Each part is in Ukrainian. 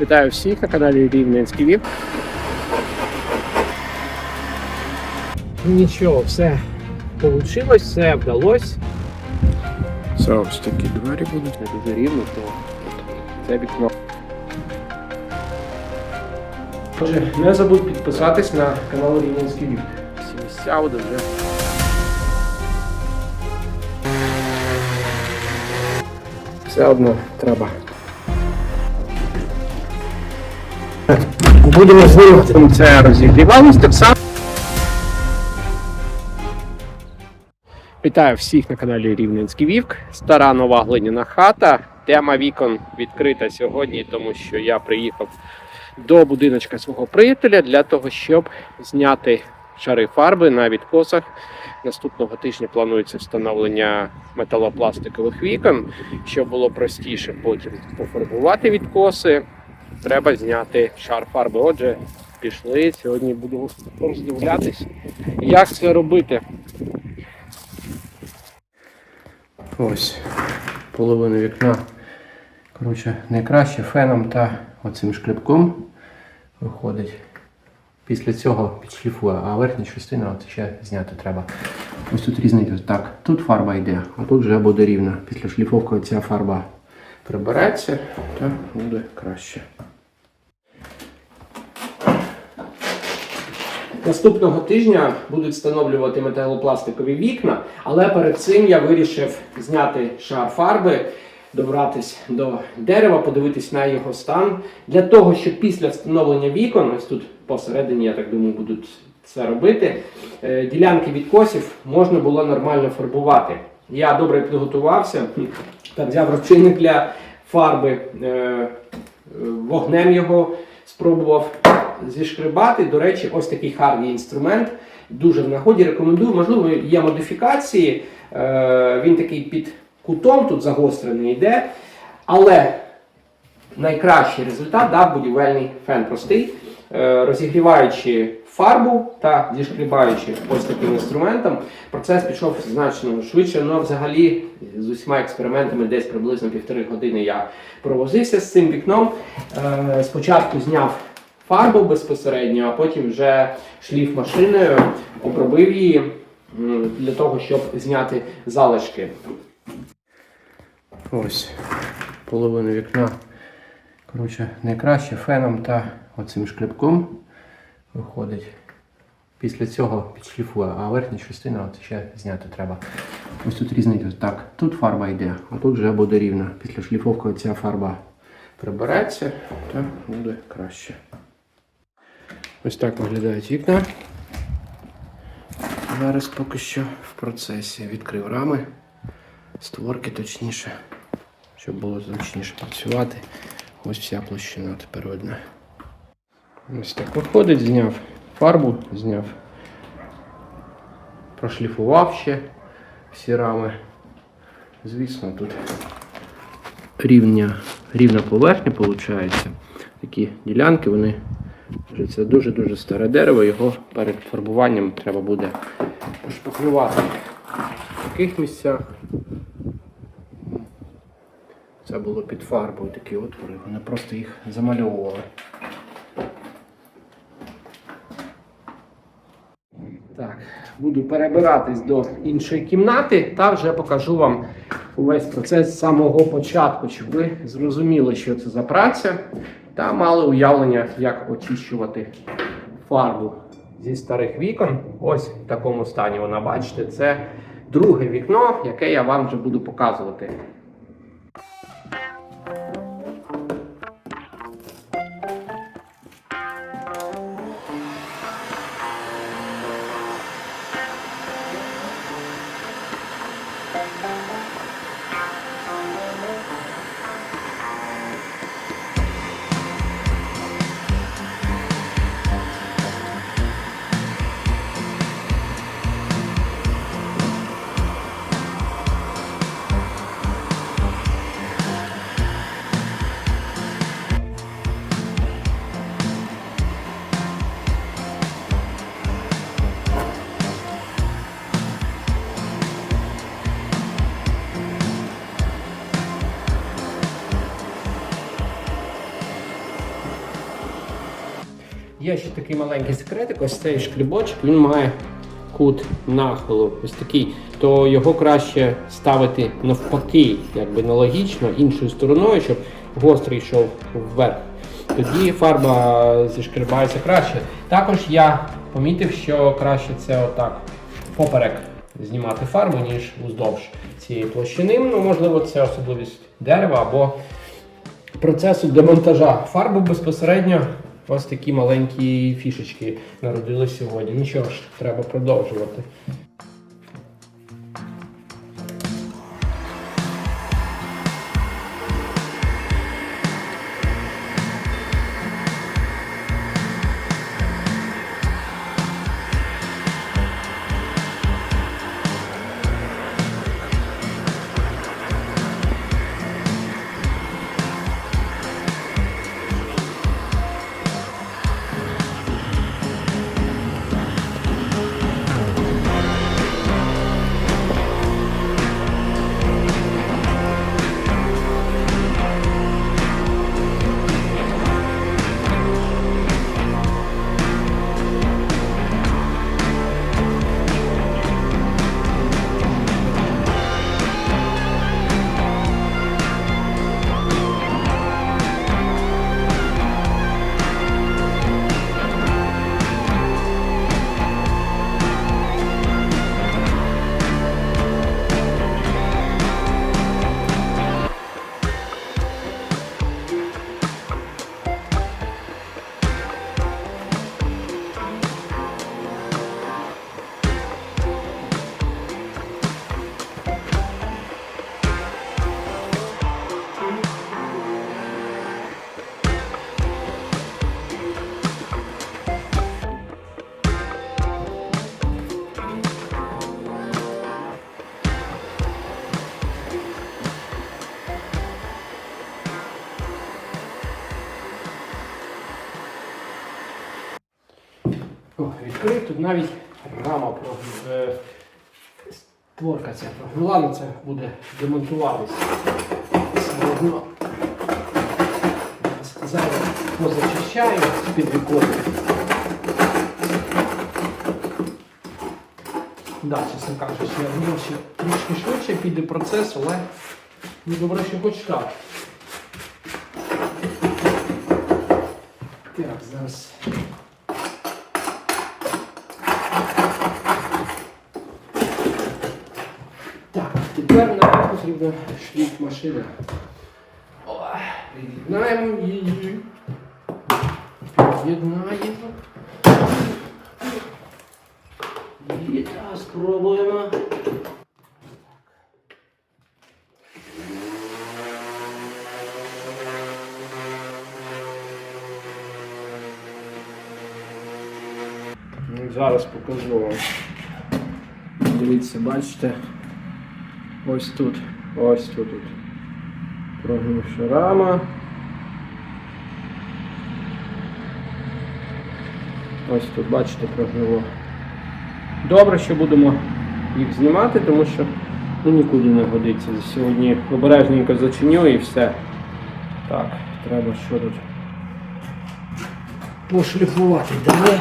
Вітаю всіх на каналі Рівненський Віп. Нічого, все вийшло, все вдалося. Це ось такі двері будуть не дуже рівно, то це вікно. Отже, не забудь підписатись на канал Рівненський Віп. Всі місця буде вже. Все одно треба. Будемо знімати це розігрівалось так само. Вітаю всіх на каналі Рівненський Вівк. Стара нова глиняна хата. Тема вікон відкрита сьогодні, тому що я приїхав до будиночка свого приятеля для того, щоб зняти шари фарби на відкосах. Наступного тижня планується встановлення металопластикових вікон, щоб було простіше потім пофарбувати відкоси. Треба зняти шар фарби. Отже, пішли. Сьогодні буду роздивлятись, як це робити. Ось половина вікна. Коротше, найкраще феном та оцим шкребком виходить. Після цього підшліфує, а верхня частина от ще зняти треба. Ось тут різниця. Так, тут фарба йде, а тут вже буде рівно. Після шліфовки ця фарба прибереться, та буде краще. Наступного тижня будуть встановлювати металопластикові вікна, але перед цим я вирішив зняти шар фарби, добратись до дерева, подивитись на його стан. Для того, щоб після встановлення вікон, ось тут посередині, я так думаю, будуть це робити, е, ділянки відкосів можна було нормально фарбувати. Я добре підготувався, так взяв розчинник для фарби, е, е, вогнем його спробував зішкребати. До речі, ось такий гарний інструмент. Дуже в нагоді рекомендую. Можливо, є модифікації. Е, Він такий під кутом, тут загострений йде. Але найкращий результат дав будівельний фен простий. Розігріваючи фарбу та зішкрібаючи ось таким інструментом, процес пішов значно швидше. Ну, взагалі, з усіма експериментами, десь приблизно півтори години я провозився з цим вікном. Е, Спочатку зняв фарбу безпосередньо, а потім вже шліф машиною обробив її для того, щоб зняти залишки. Ось половина вікна. Коротше, найкраще феном та оцим шкребком виходить. Після цього підшліфує, а верхня частина от ще зняти треба. Ось тут різниця. Так, тут фарба йде, а тут вже буде рівно. Після шліфовки ця фарба прибереться, та буде краще. Ось так виглядають вікна. Зараз поки що в процесі відкрив рами, створки точніше, щоб було зручніше працювати. Ось вся площина тепер видно. Ось так виходить, зняв фарбу, зняв, прошліфував ще всі рами. Звісно, тут рівня, рівна поверхня виходить. Такі ділянки, вони вже це дуже-дуже старе дерево, його перед фарбуванням треба буде пошпаклювати в таких місцях. Це було під фарбою такі отвори, вони просто їх замальовували. Так, буду перебиратись до іншої кімнати та вже покажу вам увесь процес з самого початку, щоб ви зрозуміли, що це за праця, та мали уявлення, як очищувати фарбу зі старих вікон. Ось в такому стані вона бачите. Це друге вікно, яке я вам вже буду показувати. Є ще такий маленький секретик, ось цей шкрібочок, він має кут нахилу, ось такий, то його краще ставити навпаки, якби нелогічно, іншою стороною, щоб гострий йшов вверх. Тоді фарба зішкрібається краще. Також я помітив, що краще це отак поперек знімати фарбу, ніж уздовж цієї площини. Ну, можливо, це особливість дерева або процесу демонтажа фарби безпосередньо. Ось такі маленькі фішечки народились сьогодні. Ну що ж, треба продовжувати. Відкрив, тут навіть рама е, створка ця прогнила, але це буде демонтуватися. Сказав, позачищаю під віком. Да, чесно кажучи, я думав, що трішки швидше піде процес, але ну, добре, що хоч так. Так, зараз. Так, тепер нам потрібна шліф машина. Під'єднаємо її. Під'єднаємо. І та спробуємо. Зараз покажу вам. Дивіться, бачите? Ось тут. Ось тут. Прогнивша рама. Ось тут, бачите, прогнило. Добре, що будемо їх знімати, тому що ну, нікуди не годиться. Сьогодні обережненько зачиню і все. Так, треба що тут пошліфувати далі.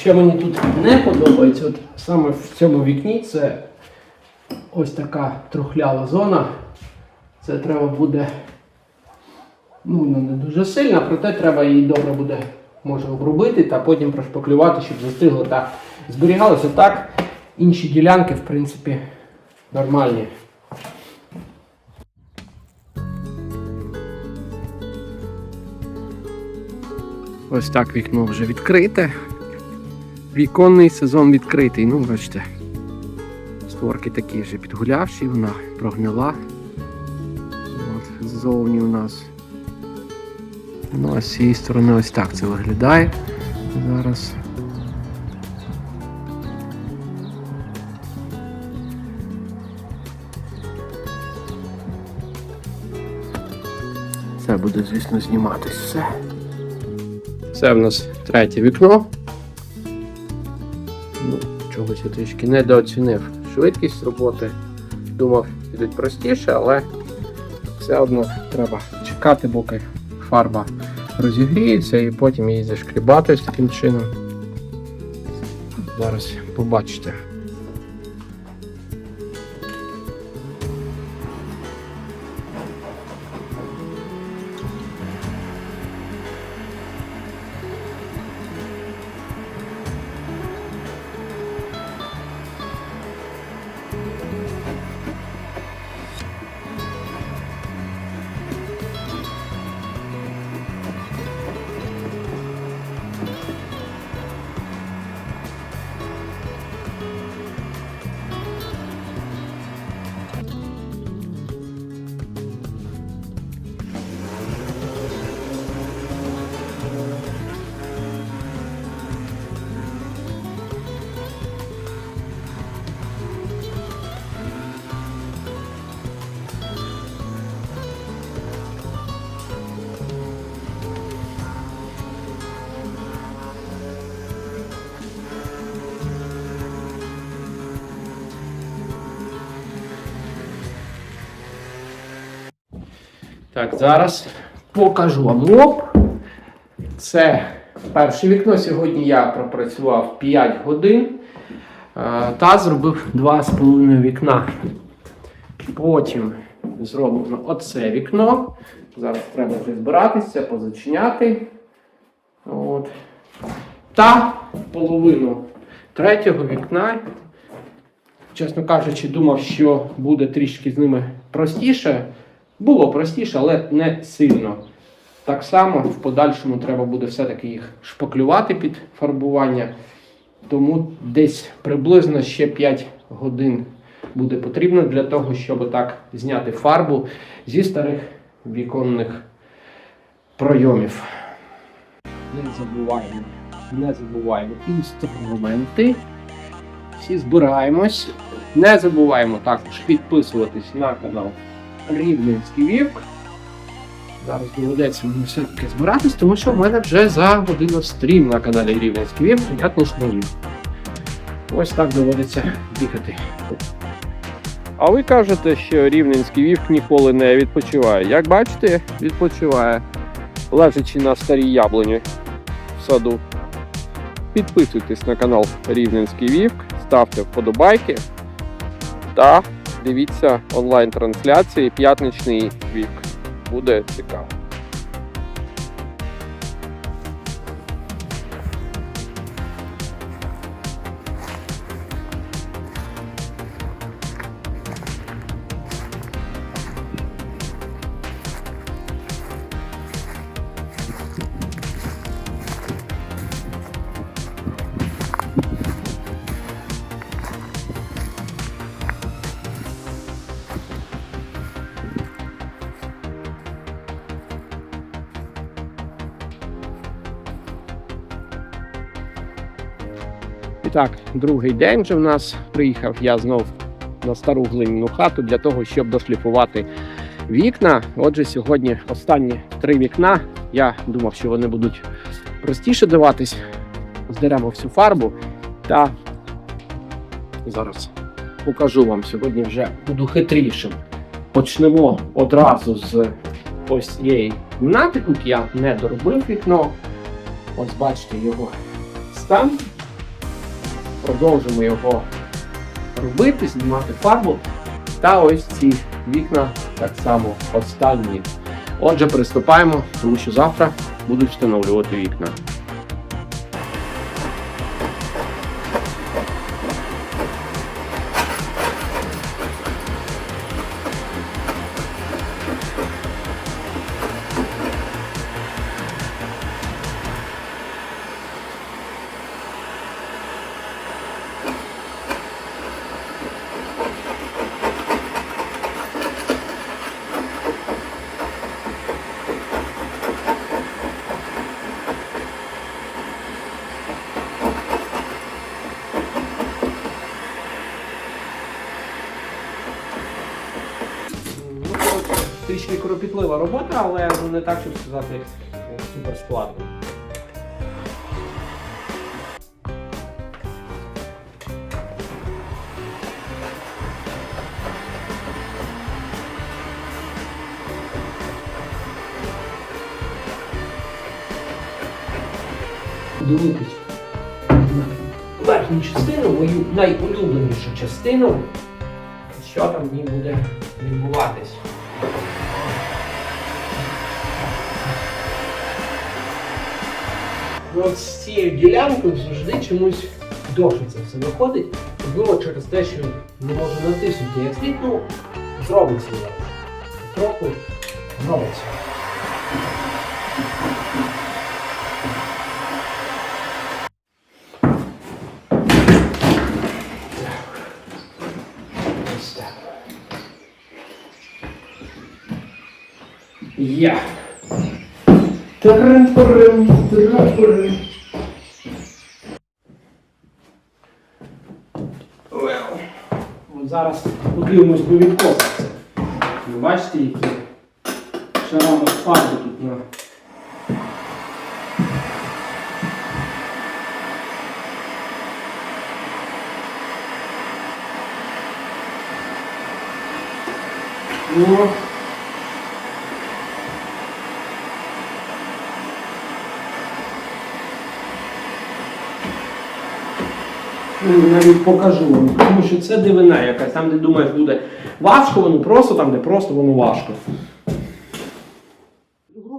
Що мені тут не подобається, от саме в цьому вікні це ось така трухлява зона. Це треба буде ну, не дуже сильна, проте треба її добре буде може обробити та потім прошпаклювати, щоб застигло та зберігалося так. Інші ділянки, в принципі, нормальні. Ось так вікно вже відкрите. Віконний сезон відкритий. Ну, бачите, створки такі вже підгулявші, вона прогнила. От, ззовні у нас. Ну, а з цієї сторони ось так це виглядає зараз. Це буде, звісно, зніматись все. Це в нас третє вікно. Ну, чогось я трішки недооцінив швидкість роботи. Думав, підуть простіше, але все одно треба чекати, поки фарба розігріється і потім її зашкрібати з таким чином. Зараз побачите. Так, зараз покажу вам лоб. Це перше вікно. Сьогодні я пропрацював 5 годин е, та зробив 2,5 вікна. Потім зроблено оце вікно. Зараз треба вже збиратися, позачиняти. От. Та половину третього вікна. Чесно кажучи, думав, що буде трішки з ними простіше. Було простіше, але не сильно. Так само в подальшому треба буде все-таки їх шпаклювати під фарбування. Тому десь приблизно ще 5 годин буде потрібно для того, щоб так зняти фарбу зі старих віконних пройомів. Не забуваємо, не забуваємо інструменти. Всі збираємось. Не забуваємо також підписуватись на канал Рівненський вівк. Зараз доведеться мені все-таки збиратись, тому що в мене вже за годину стрім на каналі Рівненський вівк, п'ятничний вівк. Ось так доводиться бігати. А ви кажете, що рівненський вівк ніколи не відпочиває. Як бачите, відпочиває, лежачи на старій яблуні в саду. Підписуйтесь на канал Рівненський Вівк, ставте вподобайки та дивіться онлайн-трансляції П'ятничний вік. Буде цікаво. Другий день вже в нас приїхав я знов на стару глиняну хату для того, щоб дошліфувати вікна. Отже, сьогодні останні три вікна. Я думав, що вони будуть простіше даватись. Здеремо всю фарбу та зараз покажу вам. Сьогодні вже буду хитрішим. Почнемо одразу з ось цієї кімнати. Тут я не доробив вікно. Ось бачите, його стан. Продовжимо його робити, знімати фарбу. Та ось ці вікна так само останні. Отже, приступаємо, тому що завтра будуть встановлювати вікна. Трішки кропітлива робота, але ну, не так, щоб сказати, супер складно. Дивитись на верхню частину, мою найулюбленішу частину що там в ній буде відбуватись. Цією ділянкою завжди чомусь довше це все виходить. Можливо, через те, що не можу натиснути як слід, ну, зробиться. Трохи зробиться. Я. Трим-трим, трим-трим. Well. От зараз до відкоса. Ви бачите, які шарами фарби тут на. Ну, Ну, навіть покажу вам, тому що це дивина якась. Там, де думаєш, буде важко, воно просто, там, де просто воно важко.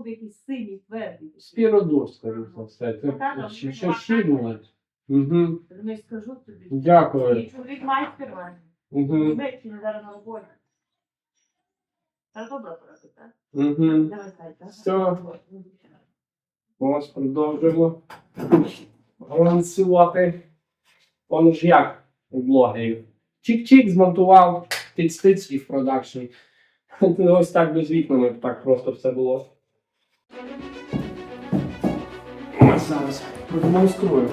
грубий синій, твердий. Скажу за все. Це ще- ще. Угу. Не скажу тобі. Дякую. Чоловік майстер мене. Угу. Вічно зараз на роботі. Та добре порати, так? Угу. Давай, так? Все. Ось продовжуємо балансувати. Он ж як у блогерів. Чик-чик змонтував, тиць-тиць і в продакшн. Ось так без вікнами так просто все було. Зараз продемонструю.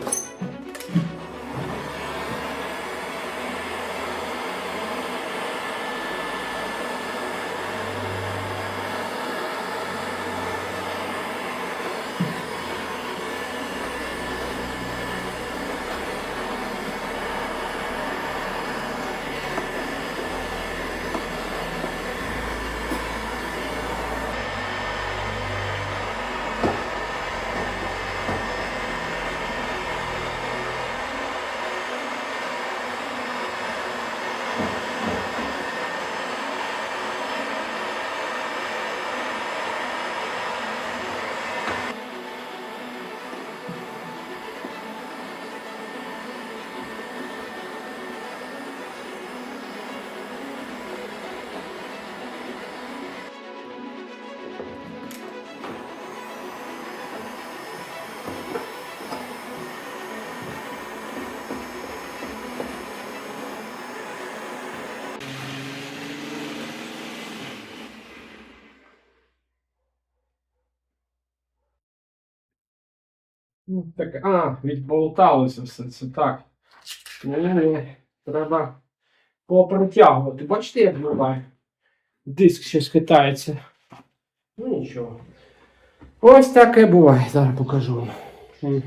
Так, а, відболталося все це так. Ну, треба попритягувати. Бачите, як буває? Диск ще хитається. Ну нічого. Ось таке буває. Зараз покажу вам.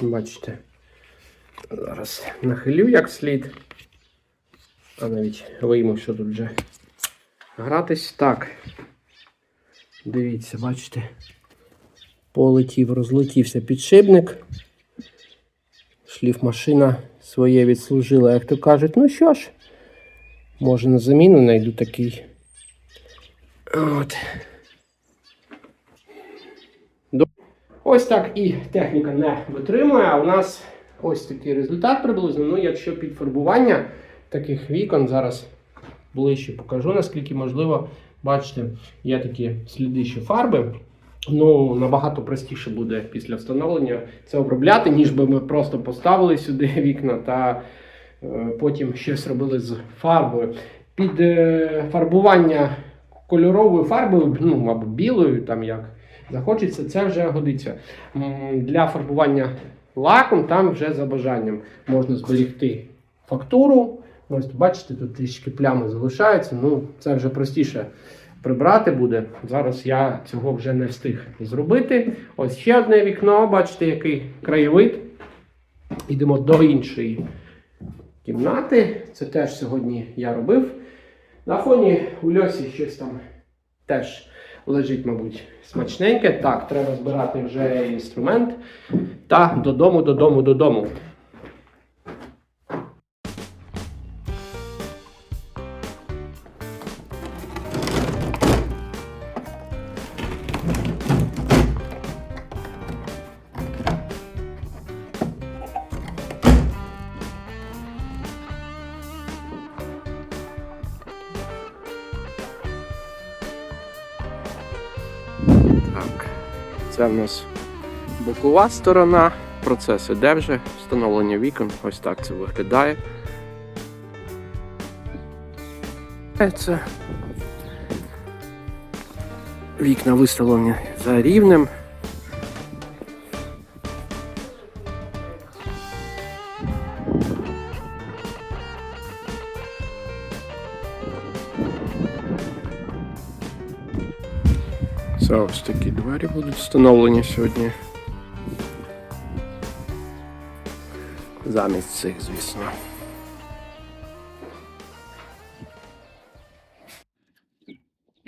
Бачите. Зараз нахилю як слід. А навіть вийму, що тут вже гратись. Так. Дивіться, бачите полетів, розлетівся підшипник. шліфмашина своє відслужила, як то кажуть. Ну що ж, може на заміну знайду такий. От. Ось так і техніка не витримує, а у нас ось такий результат приблизно. Ну, якщо під фарбування таких вікон зараз ближче покажу, наскільки можливо. Бачите, є такі сліди, що фарби. Ну, набагато простіше буде після встановлення це обробляти, ніж би ми просто поставили сюди вікна та е, потім щось робили з фарбою. Під е, фарбування кольоровою фарбою, ну або білою, там як захочеться, це вже годиться. Для фарбування лаком там вже за бажанням можна зберегти фактуру. Ось бачите, тут трішки плями залишаються. Ну, це вже простіше прибрати буде. Зараз я цього вже не встиг зробити. Ось ще одне вікно, бачите, який краєвид. Йдемо до іншої кімнати. Це теж сьогодні я робив. На фоні у Льосі щось там теж лежить, мабуть, смачненьке. Так, треба збирати вже інструмент. Та додому, додому, додому. Бокова сторона. Процес іде вже, встановлення вікон. Ось так це виглядає. Це вікна виставлені за рівнем. Це ось такі двері будуть встановлені сьогодні. Замість цих, звісно.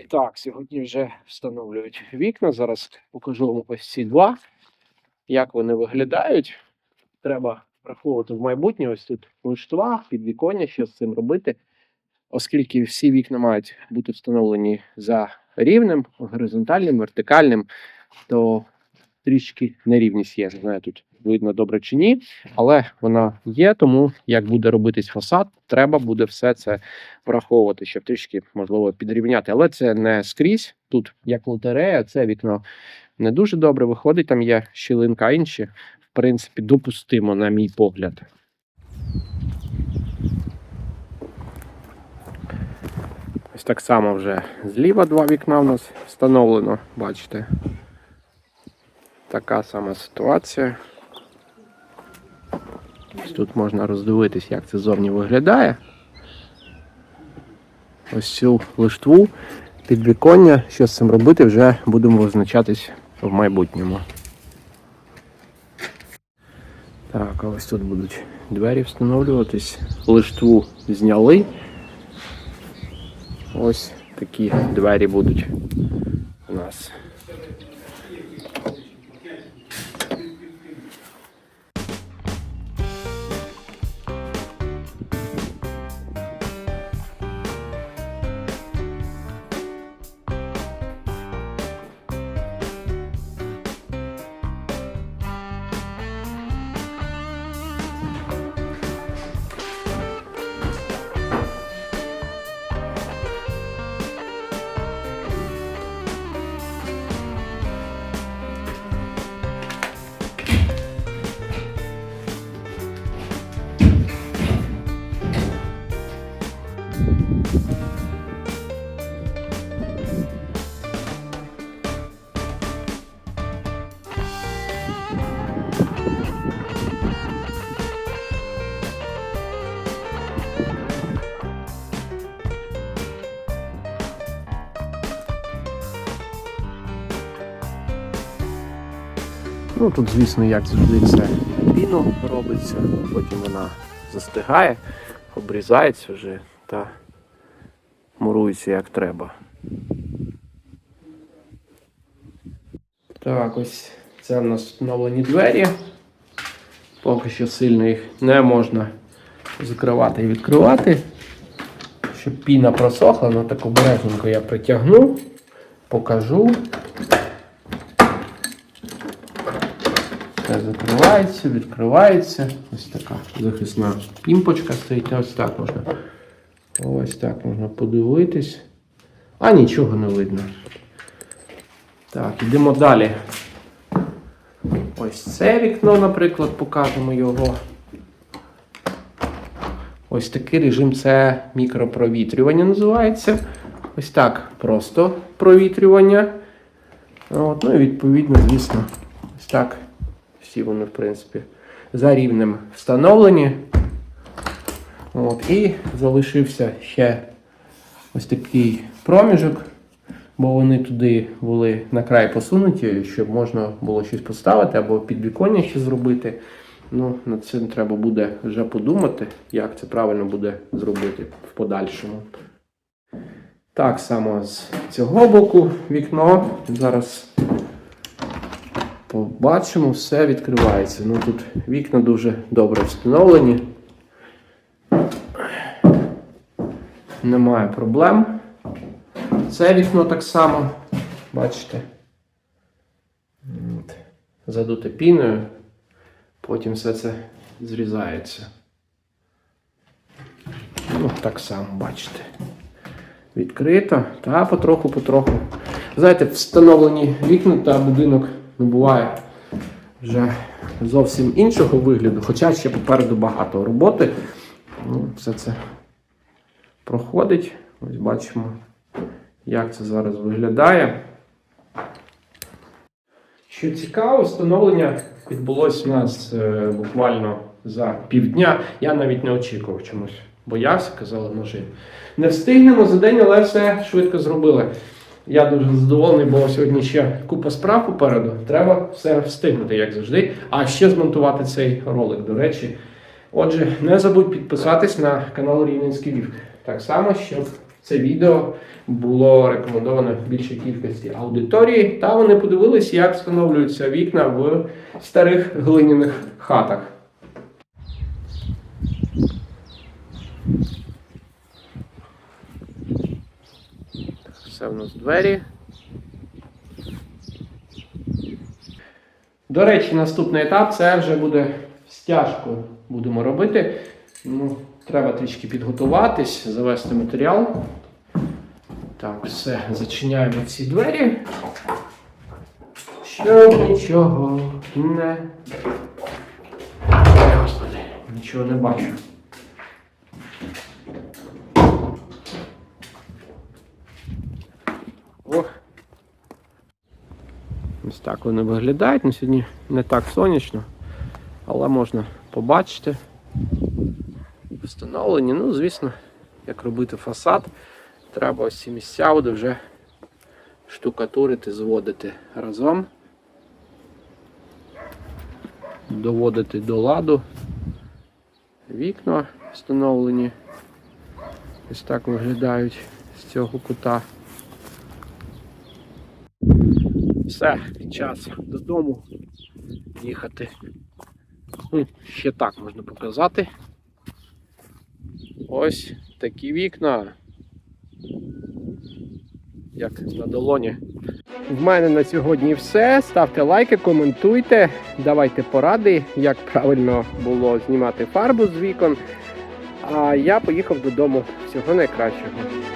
Так, сьогодні вже встановлюють вікна. Зараз покажу вам ось ці два. Як вони виглядають. Треба враховувати в майбутнє. Ось тут лиштва, підвіконня, що з цим робити. Оскільки всі вікна мають бути встановлені за рівнем, горизонтальним, вертикальним, то трішки нерівність є. Знаю, тут видно добре чи ні, але вона є. Тому як буде робитись фасад, треба буде все це враховувати, щоб трішки можливо підрівняти. Але це не скрізь. Тут як лотерея, це вікно не дуже добре виходить. Там є щілинка, інші, в принципі, допустимо, на мій погляд. Ось так само вже зліва два вікна у нас встановлено, бачите. Така сама ситуація. Ось тут можна роздивитись, як це зовні виглядає. Ось цю лиштву підвіконня. Що з цим робити, вже будемо визначатись в майбутньому. Так, а ось тут будуть двері встановлюватись. Лиштву зняли. Ось такі двері будуть у нас. Тут, звісно, як завжди це піно робиться, потім вона застигає, обрізається вже та мурується як треба. Так, ось це в нас встановлені двері. Поки що сильно їх не можна закривати і відкривати. Щоб піна просохла, ну так обережненько я притягну, покажу. Все закривається, відкривається. Ось така захисна пімпочка стоїть. Ось так можна. Ось так можна подивитись. А нічого не видно. Так, йдемо далі. Ось це вікно, наприклад, покажемо його. Ось такий режим це мікропровітрювання називається. Ось так просто провітрювання. От, ну і відповідно, звісно, ось так. Всі вони, в принципі, за рівнем встановлені. От, і залишився ще ось такий проміжок, бо вони туди були на край посунуті, щоб можна було щось поставити або підвіконня ще зробити. Ну, над цим треба буде вже подумати, як це правильно буде зробити в подальшому. Так само з цього боку вікно. Зараз побачимо, все відкривається. Ну тут вікна дуже добре встановлені. Немає проблем. Це вікно так само, бачите. Задуте піною, потім все це зрізається. Ну, так само, бачите. Відкрито, та потроху-потроху. Знаєте, встановлені вікна та будинок не буває вже зовсім іншого вигляду, хоча ще попереду багато роботи. Ну, все це проходить. Ось бачимо, як це зараз виглядає. Що цікаво, встановлення відбулося у нас е, буквально за півдня. Я навіть не очікував чомусь. Боявся, казали, може, не встигнемо за день, але все швидко зробили. Я дуже задоволений, бо сьогодні ще купа справ попереду. Треба все встигнути, як завжди. А ще змонтувати цей ролик, до речі. Отже, не забудь підписатись на канал Рівненський Вівк. Так само, щоб це відео було рекомендовано більшій кількості аудиторії, та вони подивились, як встановлюються вікна в старих глиняних хатах. Все в нас двері. До речі, наступний етап це вже буде стяжку будемо робити. Ну, треба трішки підготуватись, завести матеріал. Так, все, зачиняємо ці двері. Щоб нічого не. Господи, нічого не бачу. О. Ось так вони виглядають. Ну, сьогодні не так сонячно, але можна побачити. Встановлені. Ну, звісно, як робити фасад, треба ось ці місця буде вже штукатурити, зводити разом. Доводити до ладу. Вікна встановлені. Ось так виглядають з цього кута. Все, час додому їхати. Ну, ще так можна показати. Ось такі вікна. Як на долоні. В мене на сьогодні все. Ставте лайки, коментуйте, давайте поради, як правильно було знімати фарбу з вікон. А я поїхав додому. Всього найкращого.